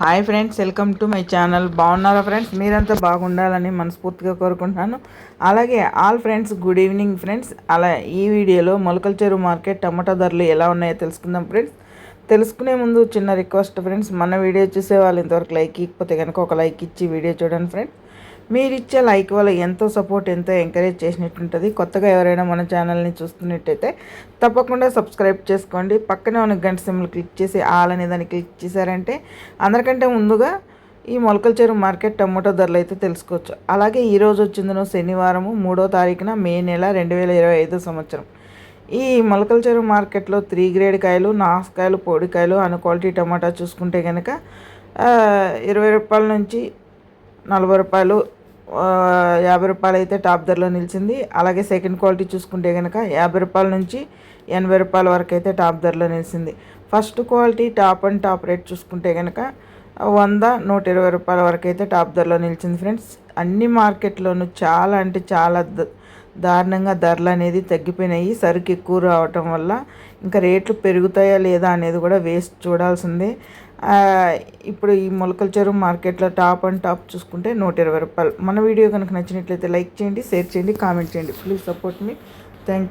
Hi friends welcome to my channel. బాగున్నారా friends? మీరంతా బాగుండాలని మనస్ఫూర్తిగా కోరుకుంటున్నాను. అలాగే all friends good evening friends. అలా ఈ వీడియోలో మొలకల చెరువు మార్కెట్ టమాటా ధరలు ఎలా ఉన్నాయో తెలుసుకుందాం ఫ్రెండ్స్. తెలుసుకునే ముందు చిన్న రిక్వెస్ట్ ఫ్రెండ్స్ మన వీడియో చూసే వాళ్ళు ఇంతవరకు లైక్ ఇకపోతే కనుక ఒక లైక్ ఇచ్చి వీడియో చూడండి ఫ్రెండ్స్. మీరిచ్చే లైక్ వల్ల ఎంతో సపోర్ట్ ఎంతో ఎంకరేజ్ చేసినట్టుంటుంది. కొత్తగా ఎవరైనా మన ఛానల్ని చూస్తున్నట్టయితే తప్పకుండా సబ్స్క్రైబ్ చేసుకోండి. పక్కనే ఉన్న గంట సిమ్లు క్లిక్ చేసి ఆల్ అనే దాన్ని క్లిక్ చేశారంటే అందరికంటే ముందుగా ఈ మొలకల చెరువు మార్కెట్ టమోటో ధరలు అయితే తెలుసుకోవచ్చు. అలాగే ఈరోజు వచ్చిందను శనివారము మూడో తారీఖున మే నెల రెండు వేల ఇరవై ఐదో సంవత్సరం. ఈ మొలకల చెరువు మార్కెట్లో త్రీ గ్రేడ్ కాయలు నాసుకాయలు పొడికాయలు అను క్వాలిటీ టమాటా చూసుకుంటే కనుక ఇరవై రూపాయల నుంచి నలభై రూపాయలు యాభై రూపాయలు అయితే టాప్ ధరలో నిలిచింది. అలాగే సెకండ్ క్వాలిటీ చూసుకుంటే కనుక యాభై రూపాయల నుంచి ఎనభై రూపాయల వరకు అయితే టాప్ ధరలో నిలిచింది. First quality top and top rate చూసుకుంటే కనుక వంద నూట ఇరవై రూపాయల వరకు అయితే టాప్ ధరలో నిలిచింది ఫ్రెండ్స్. అన్ని మార్కెట్లోనూ చాలా అంటే చాలా దారుణంగా ధరలు అనేది తగ్గిపోయినాయి. సరుకు ఎక్కువ రావటం వల్ల ఇంకా రేట్లు పెరుగుతాయా లేదా అనేది కూడా వేస్ట్ చూడాల్సిందే. ఇప్పుడు ఈ మొలకల చెరువు మార్కెట్లో టాప్ అండ్ టాప్ చూసుకుంటే నూట ఇరవై రూపాయలు. మన వీడియో కనుక నచ్చినట్లయితే లైక్ చేయండి షేర్ చేయండి కామెంట్ చేయండి. Please support me. థ్యాంక్